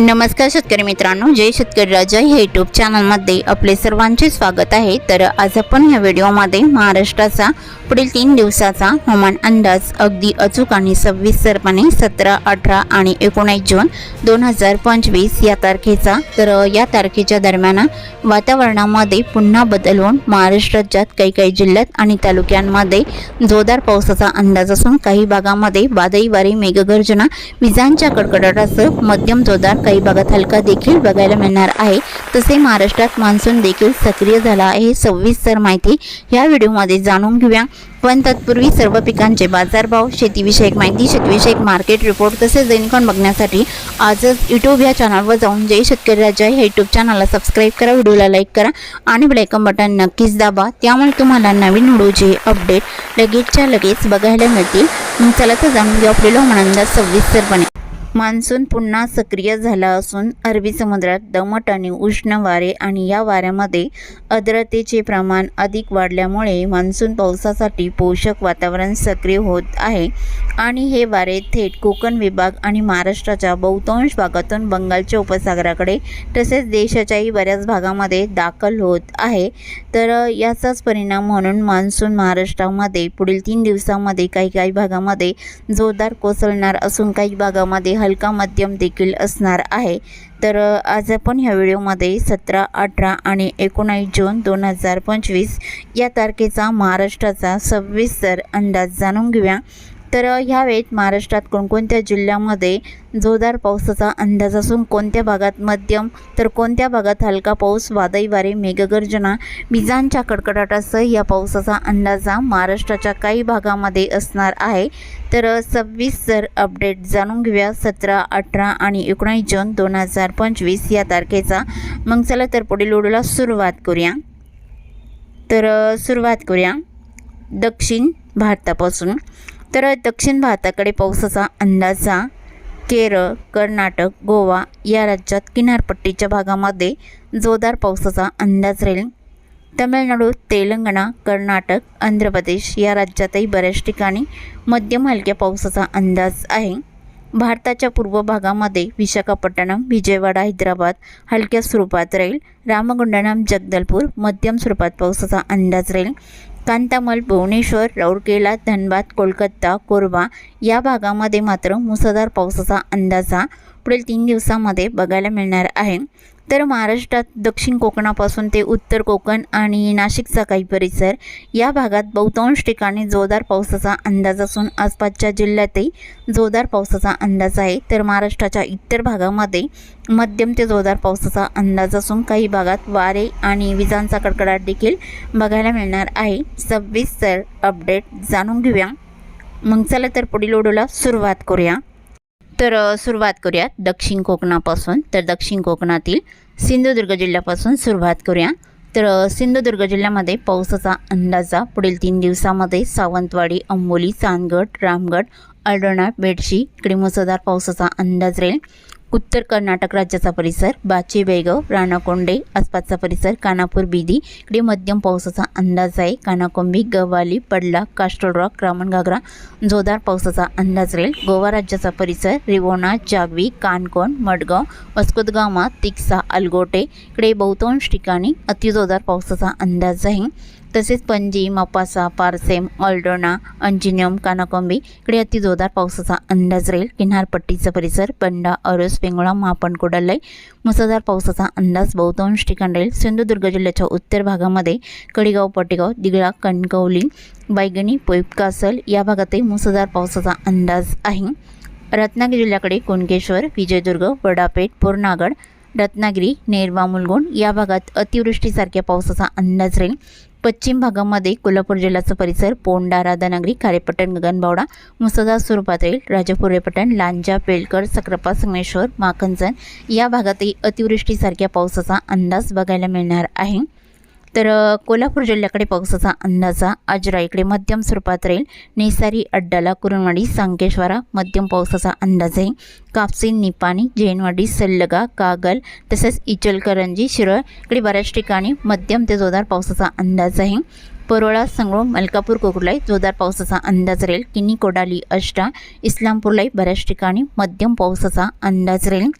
नमस्कार शेतकरी मित्रांनो जय शेतकरी राजा ह्या यूट्यूब चॅनलमध्ये आपले सर्वांचे स्वागत आहे. तर आज आपण ह्या व्हिडिओमध्ये महाराष्ट्राचा पुढील तीन दिवसाचा हवामान अंदाज अगदी अचूक आणि सविस्तरपणे सतरा अठरा आणि एकोणीस जून दोन हजार पंचवीस या तारखेचा. तर या तारखेच्या दरम्यान वातावरणामध्ये पुन्हा बदल होऊन महाराष्ट्र राज्यात काही काही जिल्ह्यात आणि तालुक्यांमध्ये जोरदार पावसाचा अंदाज असून काही भागामध्ये वादळी वारे मेघगर्जना विजांच्या कडकडाटासह मध्यम जोरदार काही भागात हलका देखील बघायला मिळणार आहे. तसे महाराष्ट्रात मान्सून देखील सक्रिय झाला आहे. सविस्तर माहिती या व्हिडिओमध्ये जाणून घेऊया. पण तत्पूर्वी सर्व पिकांचे बाजारभाव शेतीविषयक माहिती शेतीविषयक मार्केट रिपोर्ट तसेच दैनिकन बघण्यासाठी आजच यूट्यूब या चॅनलवर जाऊन जय शेतकरी राजा ह्या यूट्यूब चॅनलला सबस्क्राईब करा व्हिडिओला लाईक करा आणि ब्लॅकम बटन नक्कीच दाबा. त्यामुळे तुम्हाला नवीन व्हिडिओचे अपडेट लगेचच्या लगेच बघायला मिळतील. चला तर जाणून घेऊ आपल्याला म्हणंदा सविस्तरपणे. मान्सून पुन्हा सक्रिय झाला असून अरबी समुद्रात दमट आणि उष्ण वारे आणि या वाऱ्यामध्ये आर्द्रतेचे प्रमाण अधिक वाढल्यामुळे मान्सून पावसासाठी पोषक वातावरण सक्रिय होत आहे. आणि हे वारे थेट कोकण विभाग आणि महाराष्ट्राच्या बहुतांश भागातून बंगालच्या उपसागराकडे तसेच देशाच्याही बऱ्याच भागामध्ये दाखल होत आहे. तर याचाच परिणाम म्हणून मान्सून महाराष्ट्रामध्ये पुढील तीन दिवसामध्ये काही काही भागामध्ये जोरदार कोसळणार असून काही भागामध्ये हलका मध्यम देखील असणार आहे. तर आज आपण ह्या व्हिडिओमध्ये सतरा अठरा आणि एकोणावीस जून दोन हजार पंचवीस या तारखेचा महाराष्ट्राचा सविस्तर अंदाज जाणून घेऊया. तर ह्यावेळेत महाराष्ट्रात कोणकोणत्या जिल्ह्यामध्ये जोरदार पावसाचा अंदाज असून कोणत्या भागात मध्यम तर कोणत्या भागात हलका पाऊस वादळी वारे मेघगर्जना विजांच्या कडकडाटासह या पावसाचा अंदाजा महाराष्ट्राच्या काही भागामध्ये असणार आहे. तर अ, अपडेट जाणून घेऊया सतरा अठरा आणि एकोणीस जून दोन हजार पंचवीस या तारखेचा. मग चला तर पुढील ओढूला सुरुवात करूया. तर सुरुवात करूया. दक्षिण भारतापासून. तर दक्षिण भारताकडे पावसाचा अंदाजा केरळ कर्नाटक गोवा या राज्यात किनारपट्टीच्या भागामध्ये जोरदार पावसाचा अंदाज राहील. तमिळनाडू तेलंगणा कर्नाटक आंध्र प्रदेश या राज्यातही बऱ्याच ठिकाणी मध्यम हलक्या पावसाचा अंदाज आहे. भारताच्या पूर्व भागामध्ये विशाखापट्टणम विजयवाडा हैदराबाद हलक्या स्वरूपात राहील. रामगुंडनम जगदलपूर मध्यम स्वरूपात पावसाचा अंदाज राहील. कांतामल भुवनेश्वर राऊरकेला धनबाद कोलकाता कोरबा या भागामध्ये मात्र मुसळधार पावसाचा अंदाजा पुढील तीन दिवसामध्ये बघायला मिळणार आहे. तर महाराष्ट्रात दक्षिण कोकणापासून ते उत्तर कोकण आणि नाशिकचा काही परिसर या भागात बहुतांश ठिकाणी जोरदार पावसाचा अंदाज असून आसपासच्या जिल्ह्यातही जोरदार पावसाचा अंदाज आहे. तर महाराष्ट्राच्या इतर भागामध्ये मध्यम ते जोरदार पावसाचा अंदाज असून काही भागात वारे आणि विजांचा कडकडाट देखील बघायला मिळणार आहे. सविस्तर अपडेट जाणून घेऊया. मग चला तर पुढील ओढूला सुरुवात करूया. तर सुरुवात करूया दक्षिण कोकणापासून. तर दक्षिण कोकणातील सिंधुदुर्ग जिल्ह्यापासून सुरुवात करूया. तर सिंधुदुर्ग जिल्ह्यामध्ये पावसाचा अंदाजा पुढील तीन दिवसामध्ये सावंतवाडी अंबोली चांदगड रामगड अल्डोणा बेडशी इकडे मुसळधार पावसाचा अंदाज राहील. उत्तर कर्नाटक राज्याचा परिसर बाची बेळगाव राणाकोंडे आसपासचा परिसर कानापूर बिदी इकडे मध्यम पावसाचा अंदाज आहे. कानाकोंबी गव्हाली पडला कास्टल रॉक रामणगागरा जोरदार पावसाचा अंदाज राहील. गोवा राज्याचा परिसर रिवोना जागवी कानकोण मडगाव वस्कोदगामा तिक्सा अलगोटे इकडे बहुतांश ठिकाणी अतिजोरदार पावसाचा अंदाज आहे. तसेच पणजी मपासा पारसेम ऑल्डोना अंजिनियम कानाकोंबी इकडे अति जोरदार पावसाचा अंदाज राहील. किनारपट्टीचा परिसर बंडा अरस पेंगुळा मापन कुडल्लय मुसळधार पावसाचा अंदाज बहुतांश ठिकाण राहील. सिंधुदुर्ग जिल्ह्याच्या उत्तर भागामध्ये कडेगाव पटेगाव दिगळा कणकवली बायगणी पोईपकासल या भागातही मुसळधार पावसाचा अंदाज आहे. रत्नागिरी जिल्ह्याकडे कुणकेश्वर विजयदुर्ग वडापेठ पूर्णागड रत्नागिरी नेरवा मुलगुण या भागात अतिवृष्टीसारख्या पावसाचा अंदाज राहील. पश्चिम भागामध्ये कोल्हापूर जिल्ह्याचा परिसर पोंडा राधानगरी खारेपट्टण गगनबावडा मुसळधार स्वरूपात राहील राजापूर रेपटण लांजा पेलकर सक्रापा संगमेश्वर माखनजन या भागातही अतिवृष्टीसारख्या पावसाचा अंदाज बघायला मिळणार आहे. तर कोल्हापूर जिल्ह्याकडे पावसाचा अंदाजा. आजरा इकडे मध्यम स्वरूपात राहील. नेसारी अड्डाला कुरणवाडी सांकेश्वरा मध्यम पावसाचा अंदाज. आहे कापसी निपाणी जैनवाडी सल्लगा कागल तसेच इचलकरंजी शिरळ इकडे बऱ्याच ठिकाणी मध्यम ते जोरदार पावसाचा अंदाज आहे. परोळा संगळूर मलकापूर कोकुलाई जोरदार पावसाचा अंदाज राहील. किनी कोडाली अष्टा इस्लामपूरलाही बऱ्याच ठिकाणी मध्यम पावसाचा अंदाज राहील.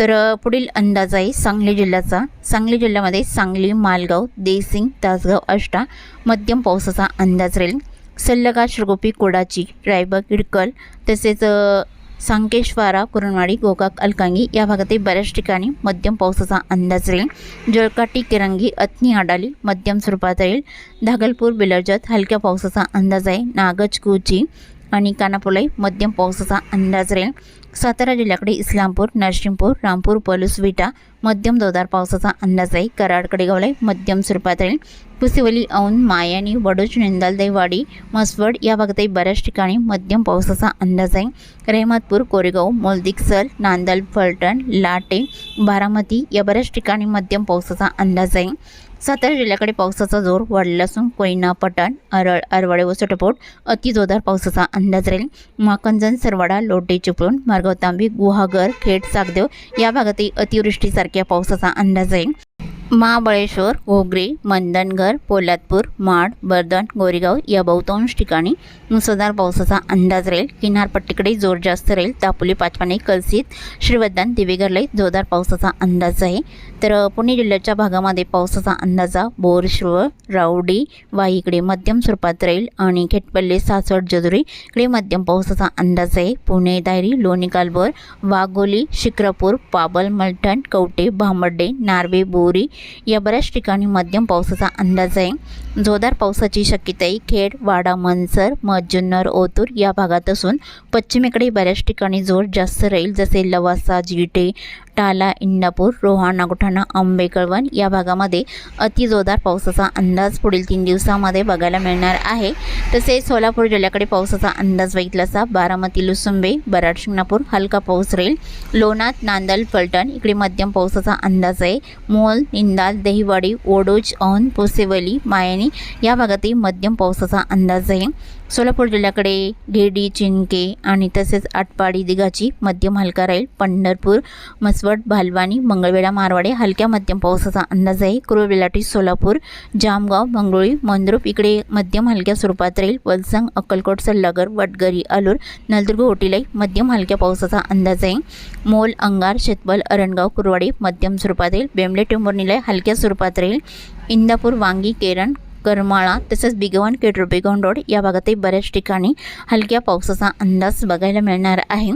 तर पुढील अंदाज आहे सांगली जिल्ह्याचा. सांगली जिल्ह्यामध्ये सांगली मालगाव देसिंग तासगाव आष्टा मध्यम पावसाचा अंदाज राहील. सल्लगा श्रगोपी कोडाची रायबग इडकल तसेच सांकेश्वारा कुरणवाडी गोकाक अलकांगी या भागातील बऱ्याच ठिकाणी मध्यम पावसाचा अंदाज राहील. जळकाटी किरंगी अथनी आडाली मध्यम स्वरूपात राहील. धागलपूर बिलर्जत हलक्या पावसाचा अंदाज आहे. नागज कुची आणि कानापोलाई मध्यम पावसाचा अंदाज राहील. सातारा जिल्ह्याकडे इस्लामपूर नरसिंहपूर रामपूर पलूस विटा मध्यम जोरदार पावसाचा अंदाज आहे कराडकडे गावलाई मध्यम स्वरूपात राहील. पुसिवली औंध मायानी वडोज निंदालदेवाडी मसवड या भागातही बऱ्याच ठिकाणी मध्यम पावसाचा अंदाज आहे रेहमतपूर कोरेगाव मोलदिकसल नांदल फलटण लाटे बारामती या बऱ्याच ठिकाणी मध्यम पावसाचा अंदाज आहे सातारा जिल्ह्याकडे पावसाचा जोर वाढलेला असून कोयना पटण अरळ अरवाडे व सटपोट अति जोरदार पावसाचा अंदाज राहील. माकंजन सरवाडा लोटे चिपळूण मार्गाव तांबी गुहागर खेड सागदेव या भागातही अतिवृष्टीसारख्या पावसाचा अंदाज राहील. महाबळेश्वर घोगरे मंदनगर पोलादपूर माड बर्दन गोरेगाव या बहुतांश ठिकाणी मुसळधार पावसाचा अंदाज राहील. किनारपट्टीकडे जोर जास्त राहील. दापोली पाचपाने कलसीत श्रीवर्धन दिवेगरला जोरदार पावसाचा अंदाज आहे. तर पुणे जिल्ह्याच्या भागामध्ये पावसाचा अंदाजा बोरश्रव राऊडी वाईकडे मध्यम स्वरूपात राहील आणि खेटपल्ले सासवड जजुरी इकडे मध्यम पावसाचा अंदाज आहे. पुणे दायरी लोणी कालभोर वाघोली शिक्रापूर पाबल मलठण कवटे भांबर्डे नार्वे बोरी या बऱ्याच ठिकाणी मध्यम पावसाचा अंदाज आहे. जोरदार पावसाची शक्यताही खेड वाडा मनसर मजुन्नर ओतूर या भागात असून पश्चिमेकडे बऱ्याच ठिकाणी जोर जास्त राहील जसे लवासा जिटे टाला इंदापूर रोहा नागोठाणा आंबेकळवण या भागामध्ये अति जोरदार पावसाचा अंदाज पुढील तीन दिवसामध्ये बघायला मिळणार आहे. तसेच सोलापूर जिल्ह्याकडे पावसाचा अंदाज बघितला असा बारामती लुसुंबे बराड शिंगणापूर हलका पाऊस राहील. लोणात नांदल फलटण इकडे मध्यम पावसाचा अंदाज आहे. मोल निंदाल दहिवाडी ओडोज औन पोसेवली मायानी या भागातही मध्यम पावसाचा अंदाज आहे. सोलापूर जिल्ह्याकडे घेडी चिंके आणि तसेच आटपाडी दिघाची मध्यम हलका राहील पंढरपूर मसवट भालवानी मंगळवेढा मारवाडे हलक्या मध्यम पावसाचा अंदाज आहे. कुरुबिलाटी सोलापूर जामगाव मंगळुळी मंद्रुप इकडे मध्यम हलक्या स्वरूपात राहील. वलसंग अक्कलकोट सल्लागर वटगरी अलूर नलदुर्ग ओटीलाई मध्यम हलक्या पावसाचा अंदाज आहे. मोल अंगार शेतबल अरणगाव कुरवाडी मध्यम स्वरूपात राहील. बेंबले टेंभुर्णीला हलक्या स्वरूपात राहील. इंदापूर वांगी केरण करमाळा तसंच बिगवान केटरुपे रोड या भागातही बऱ्याच ठिकाणी हलक्या पावसाचा अंदाज बघायला मिळणार आहे.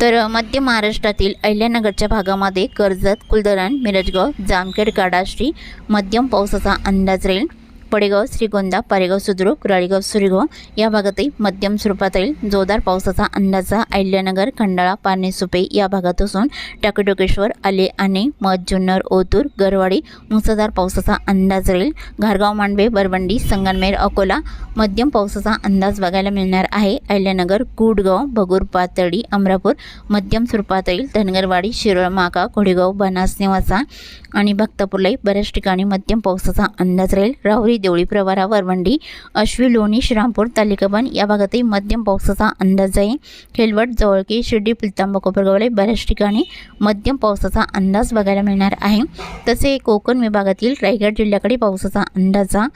तर मध्य महाराष्ट्रातील अहिल्यानगरच्या भागामध्ये कर्जत कुलधरण मिरजगाव जामखेड काडाश्री मध्यम पावसाचा अंदाज राहील. पडेगाव श्रीगोंदा पारेगाव सुद्रुक राळीगाव सुरेगाव या भागातही मध्यम स्वरूपात जोरदार पावसाचा अंदाजा अहिल्यानगर खंडाळा पानेसुपे या भागात असून टाकटोकेश्वर आले आणि मध जुन्नर ओतूर गरवाडी मुसळधार पावसाचा अंदाज राहील. घारगाव मांडवे बरवंडी संगनमेर अकोला मध्यम पावसाचा अंदाज बघायला मिळणार आहे. अहिल्यानगर गुडगाव भगूर पातळी अमरापूर मध्यम स्वरूपात येईल धनगरवाडी शिरोळ माका घोडेगाव बनास निवासा आणि भक्तापूरलाही बऱ्याच ठिकाणी मध्यम पावसाचा अंदाज राहील. राहुरी देवळी प्रवारा वरवंडी अश्वी लोणी श्रीरामपूर तालिकाबन या भागातही मध्यम पावसाचा अंदाज आहे. खेलवट जवळके शिर्डी पिलतांबा कोपरगावला बऱ्याच ठिकाणी मध्यम पावसाचा अंदाज बघायला मिळणार आहे. तसे कोकण विभागातील रायगड जिल्ह्याकडे पावसाचा अंदाजा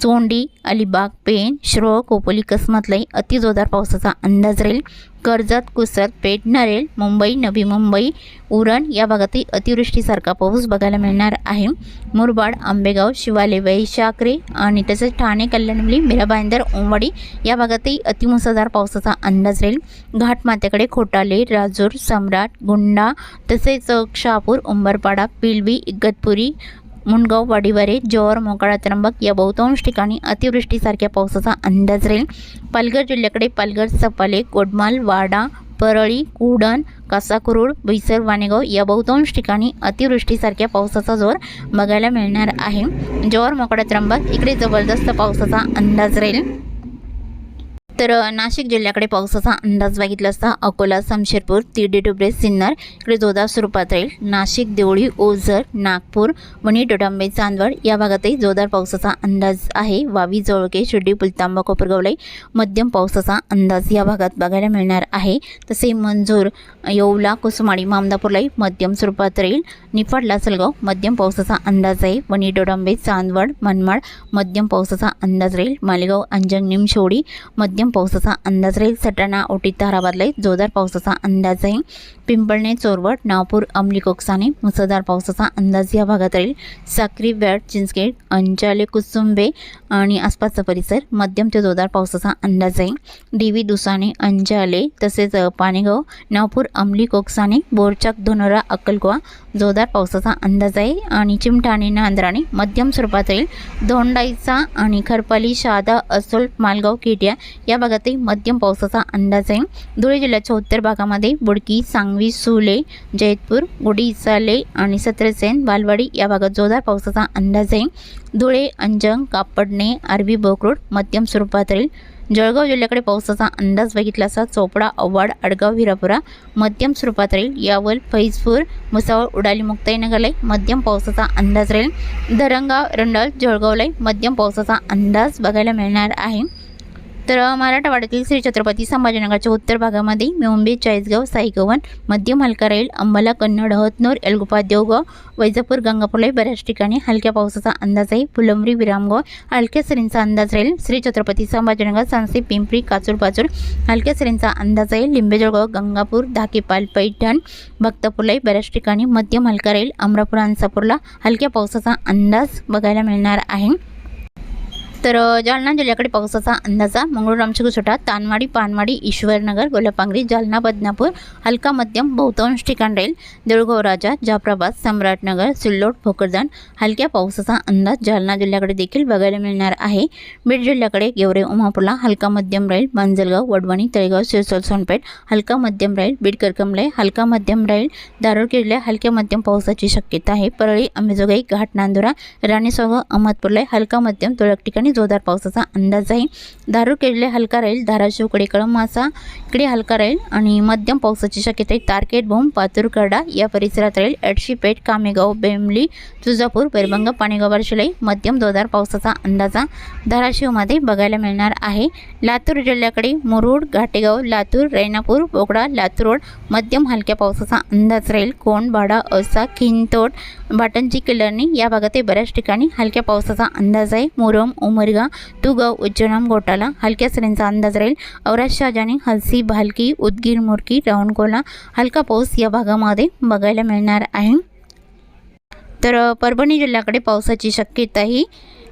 चोंडी अलिबाग पेण श्रो कोपोली कसमतलाही अतिजोरदार पावसाचा अंदाज राहील. कर्जत कुसत पेठ नरेल मुंबई नवी मुंबई उरण या भागातही अतिवृष्टीसारखा पाऊस बघायला मिळणार आहे. मुरबाड आंबेगाव शिवाले वैशाकरे आणि तसेच ठाणे कल्याणवली मिराबाईंदर ओंवाडी या भागातही अतिमुसळधार पावसाचा अंदाज राहील. घाटमाथ्याकडे खोटाले राजूर सम्राट गुंडा तसेच शहापूर उंबरपाडा पिलवी इगतपुरी मुंडगाव वाडीवारे जोहर मोकाळा त्र्यंबक या बहुतांश ठिकाणी अतिवृष्टीसारख्या पावसाचा अंदाज राहील. पालघर जिल्ह्याकडे पालघर सपाले कोडमाल वाडा परळी कुडण कासाकुरुड बैसर वाणेगाव या बहुतांश ठिकाणी अतिवृष्टीसारख्या पावसाचा जोर बघायला मिळणार आहे. जोर मोकाळा त्र्यंबक इकडे जबरदस्त पावसाचा अंदाज राहील. तर नाशिक जिल्ह्याकडे पावसाचा अंदाज बघितला असता अकोला समशेरपूर तिरडी डुबरे सिन्नर इकडे जोरदार स्वरूपात राहील. नाशिक देवळी ओझर नागपूर वणी डोडांबे चांदवड या भागातही जोरदार पावसाचा अंदाज आहे. वावी जवळके शिर्डी पुलतांबा कोपरगावलाई मध्यम पावसाचा अंदाज या भागात बघायला मिळणार आहे. तसे मंजूर येवला कुसुमाडी मामदापूरलाही मध्यम स्वरूपात राहील. निफाड लासलगाव मध्यम पावसाचा अंदाज आहे. वणी डोडांबे चांदवड मनमाड मध्यम पावसाचा अंदाज राहील. मालेगाव अंजंग निमशोडी मध्यम मध्यम पावसाचा अंदाज राहील. सटाणा ओटी ताराबादला जोरदार पावसाचा अंदाज आहे. पिंपळणे चोरवट नागपूर अमली कोकसाने मुसळधार पावसाचा अंदाज या भागात राहील. साक्री बॅट चिंचखेड अंचाले कुसुंबे आणि आसपासचा परिसर मध्यम ते जोरदार पावसाचा अंदाज आहे. देवी दुसाने अंजाले तसेच पाणेगाव नागपूर अमली कोकसाने बोरचाक धोनोरा अक्कलकोवा जोरदार पावसाचा अंदाज आहे. आणि चिमठाणे नांद्राने मध्यम स्वरूपात येईल धोंडाईचा आणि खरपाली शहादा असोल मालगाव केटिया या भागातही मध्यम पावसाचा अंदाज आहे. धुळे जिल्ह्याच्या उत्तर भागामध्ये बुडकी सांगवी सुले जैतपूर गुडी इसाले आणि सत्रसेन बालवाडी या भागात जोरदार पावसाचा अंदाज आहे. धुळे अंजंग कापडणे अरबी बोकरूड मध्यम स्वरूपात राहील जळगाव जिल्ह्याकडे पावसाचा अंदाज बघितला असता चोपडा अव्वाड आडगाव हिरापुरा मध्यम स्वरूपात राहील यावल फैजपूर मुसावळ उडाली मुक्ताईनगरला मध्यम पावसाचा अंदाज राहील. धरणगाव रंडाळ जळगावलाई मध्यम पावसाचा अंदाज बघायला मिळणार आहे. तर मराठवाड्यातील श्री छत्रपती संभाजीनगरच्या उत्तर भागामध्ये मुंबई चाळीसगाव साईगवन मध्य हलका राहील अंबाला कन्नड हतनूर एलगुपा देवगाव वैजापूर गंगापूरला बऱ्याच ठिकाणी हलक्या पावसाचा अंदाज आहे फुलंबरी विरामगाव हलक्या सरींचा अंदाज राहील. श्री छत्रपती संभाजीनगर सांसी पिंपरी काचूर पाचूर हलक्या सरींचा अंदाज आहे लिंबेजळगाव गंगापूर धाकेपाल पैठण भक्तपूरलाही बऱ्याच ठिकाणी मध्य मालका राहील. अमरापूर अंसापूरला हलक्या पावसाचा अंदाज बघायला मिळणार आहे. तर जालना जिल्ह्याकडे पावसाचा अंदाजा. मंगळूर रामचिकुसोटा तानवाडी पानवाडी ईश्वरनगर गोलापांगरी जालना बदनापूर हलका मध्यम बहुतांश ठिकाण राहील. देऊळगाव राजा जाफराबाद सम्राटनगर सिल्लोड भोकरदान हलक्या पावसाचा अंदाज जालना जिल्ह्याकडे देखील बघायला मिळणार आहे. बीड जिल्ह्याकडे गेवरे उमापूरला हलका मध्यम राहील. मांजलगाव वडवणी तळेगाव सिरसोल सोनपेठ हलका मध्यम राहील. बीड करकमले हलका मध्यम राहील. दारुड किल्ल्या हलक्या मध्यम पावसाची शक्यता आहे. परळी अंबेजोगाई घाट नांदुरा राणीसोगा अहमदपूरला हलका मध्यम तुरळक ठिकाणी जोरदार पावसाचा अंदाज आहे. दारू केडले हलका राहील धाराशिवकडे कळमासा इकडे हलका राहील आणि मध्यम पावसाची शक्यता आहे. तारकेट बोम पातुरकरडा या परिसरात राहील. एडशीपेठ कामेगाव बेमली तुळजापूर बैरभंग पाणेगाव बारशिलाई मध्यम जोरदार पावसाचा अंदाजा धाराशिवमध्ये बघायला मिळणार आहे. लातूर जिल्ह्याकडे मुरुड घाटेगाव लातूर रेणापूर बोकडा लातूर रोड मध्यम हलक्या पावसाचा अंदाज राहील. कोण असा खिंतोड बाटंची किल्लरणी या भागातही बऱ्याच ठिकाणी हलक्या पावसाचा अंदाज आहे. मुरम उम उमरगा तुगाव उज्जैनाम गोटाला हलक्या सरींचा अंदाज राहील. औराज शाहजानी हलसी भालकी उदगीर मुरकी रावणकोला हलका पाऊस या भागामध्ये बघायला मिळणार आहे. तर परभणी जिल्ह्याकडे पावसाची शक्यता ही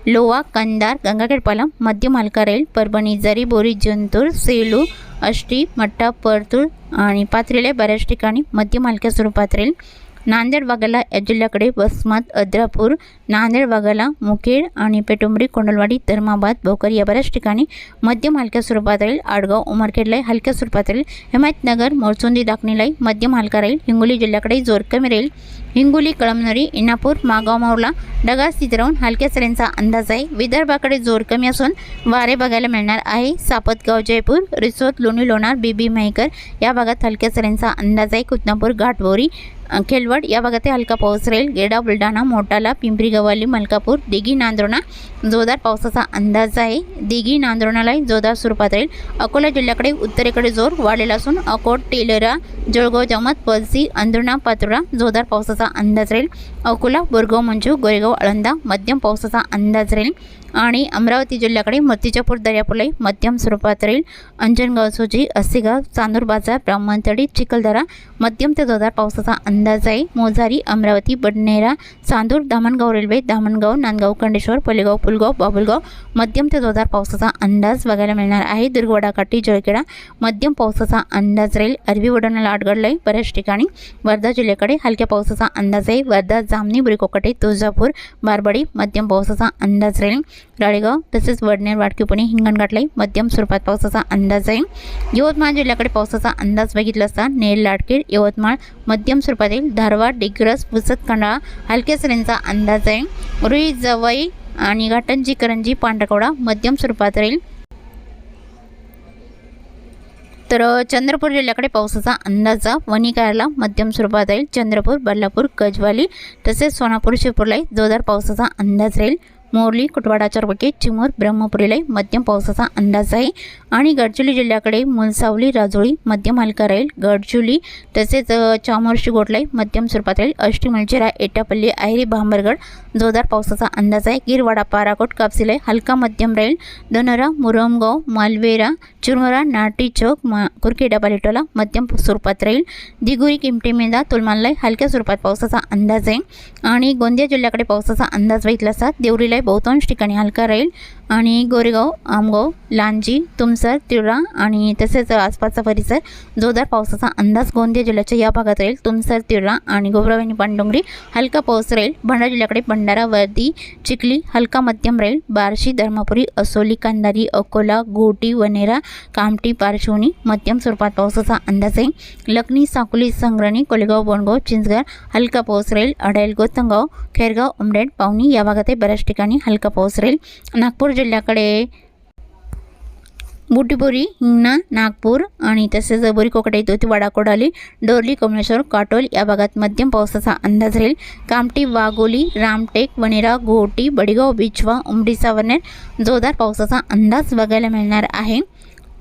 लोवा कंदार गंगाखेडपाला मध्य मालका राहील. परभणी जरी बोरी जंतूर सेलू आष्टी मट्टा परतूर आणि पाथरीला बऱ्याच ठिकाणी मध्य मालक्या स्वरूपात राहील. नांदेड भागाला या जिल्ह्याकडे वसमत अद्रापूर नांदेड भागाला मुखेड आणि पेटुंबरी कोंडलवाडी धर्माबाद भोकर या बऱ्याच ठिकाणी मध्यम हलक्या स्वरूपात राहील आडगाव उमरखेडलाही हलक्या स्वरूपात राहील हिमायतनगर मोरचोंदी दाखणीलाही मध्यम हलका राहील. हिंगोली जिल्ह्याकडे जोर कमी राहील. हिंगोली कळमनुरी इनापूर मागाव मावला ढगाळ स्थित राहून हलक्या सरींचा अंदाज आहे. विदर्भाकडे जोर कमी असून वारे बघायला मिळणार आहे. सापतगाव जयपूर रिसोद लोणी लोणार बीबी मेहकर या भागात हलक्या सरींचा अंदाज आहे. कुतनापूर घाटबोरी खेलवड या भागातही हलका पाऊस राहील. गेडा बुलढाणा मोटाला पिंपरी गव्हाली मलकापूर दिघी नांद्रोणा जोरदार पावसाचा अंदाज आहे. दिघी नांद्रोणालाही जोरदार स्वरूपात राहील. अकोला जिल्ह्याकडे उत्तरेकडे जोर वाढलेला असून अकोट टेलरा जळगाव जमत पलसी अंदुणा पातुरा जोरदार पावसाचा अंदाज राहील. अकोला बोरगाव मंजू गोरेगाव आळंदा मध्यम पावसाचा अंदाज राहील. आणि अमरावती जिल्ह्याकडे मूर्तिजापूर दर्यापुलाई मध्यम स्वरूपात राहील. अंजनगाव सोजी अस्सेगाव चांदूर बाजार ब्राह्मणतडी चिखलदरा मध्यम ते जोरदार पावसाचा अंदाज आहे. मोजारी अमरावती बडनेरा चांदूर दामणगाव रेल्वे दामणगाव नांदगाव खंडेश्वर पलेगाव पुलगाव बाबुलगाव मध्यम ते जोरदार पावसाचा अंदाज बघायला मिळणार आहे. दुर्गवडाकाठी जळखेडा मध्यम पावसाचा अंदाज राहील. अरबी वडोण्याला आडगडलाही बऱ्याच ठिकाणी. वर्धा जिल्ह्याकडे हलक्या पावसाचा अंदाज आहे. वर्धा जामणी बुरीकोकटे तुळजापूर बारबडी मध्यम पावसाचा अंदाज राहील. राळेगाव. तसेच वडनेर वाडकीपुणे हिंगणघाटला मध्यम स्वरूपात पावसाचा अंदाज आहे. यवतमाळ जिल्ह्याकडे पावसाचा अंदाज बघितला असता नेर लाडखेड यवतमाळ मध्यम स्वरूपात येईल. धारवाड डिग्रस पुसत खंडाळा हलक्या सरींचा अंदाज आहे. रुई जवई आणि घाटंजी करंजी पांढरकवडा मध्यम स्वरूपात राहील. तर चंद्रपूर जिल्ह्याकडे पावसाचा अंदाजा वणिकायला मध्यम स्वरूपात राहील. चंद्रपूर बल्लापूर गजवाली तसेच सोनापूर शिरपूरलाही जोरदार पावसाचा अंदाज राहील. मोरली कुटवाडा चरवके चिमूर ब्रह्मपुरीला मध्यम पावसाचा अंदाज आहे. आणि गडचिरोली जिल्ह्याकडे मुलसावली राजोळी मध्यम हलका राहील. गडचिरोली तसेच चामोर्शी गोटलाई मध्यम स्वरूपात राहील. अष्टी मलचेरा एटापल्ली आयरी भांबरगड जोरदार पावसाचा अंदाज आहे. गिरवाडा पाराकोट कापसिलाई हलका मध्यम राहील. दोनरा मुरमगाव मालवेरा चुरमरा नाटी चौक मा कुरखेडा पालिटोला मध्यम स्वरूपात राहील. दिगुरी किमटेमेंदा तुलमानलाई हलक्या स्वरूपात पावसाचा अंदाज आहे. आणि गोंदिया जिल्ह्याकडे पावसाचा अंदाज बघितला असता देवरीला बहुतांश ठिकाणी हलका राहील. आणि गोरेगाव आमगाव लांजी तुमसर तिवरा आणि तसेच आसपासचा परिसर जोरदार पावसाचा अंदाज गोंदिया जिल्ह्याच्या या भागात राहील. तुमसर तिवरा आणि गोबरावानी पानडोंगरी हलका पाऊस राहील. भंडारा जिल्ह्याकडे भंडारा वर्दी चिखली हलका मध्यम राहील. बार्शी धर्मापुरी असोली कांदारी अकोला गोटी वनेरा कामटी पारशिवनी मध्यम स्वरूपात पावसाचा अंदाज आहे लखनी साकोली संग्रणी कोलेगाव बोणगाव चिंचगड हलका पाऊस राहील. अडाईल गोतंगाव खेरगाव उमरेड पावनी या भागातही बऱ्याच ठिकाणी हलका पाऊस राहील. नागपूर जिल्ह्याकडे बुटीपुरी हिंगणा नागपूर आणि तसेच बोरीकोकडे दोतीवाडा कोडाली डोरली कमलेश्वर काटोल या भागात मध्यम पावसाचा अंदाज राहील. कामटी वाघोली रामटेक वनेरा घोटी बडीगाव बिछवा उमरी सावरनेर जोरदार पावसाचा अंदाज बघायला मिळणार आहे.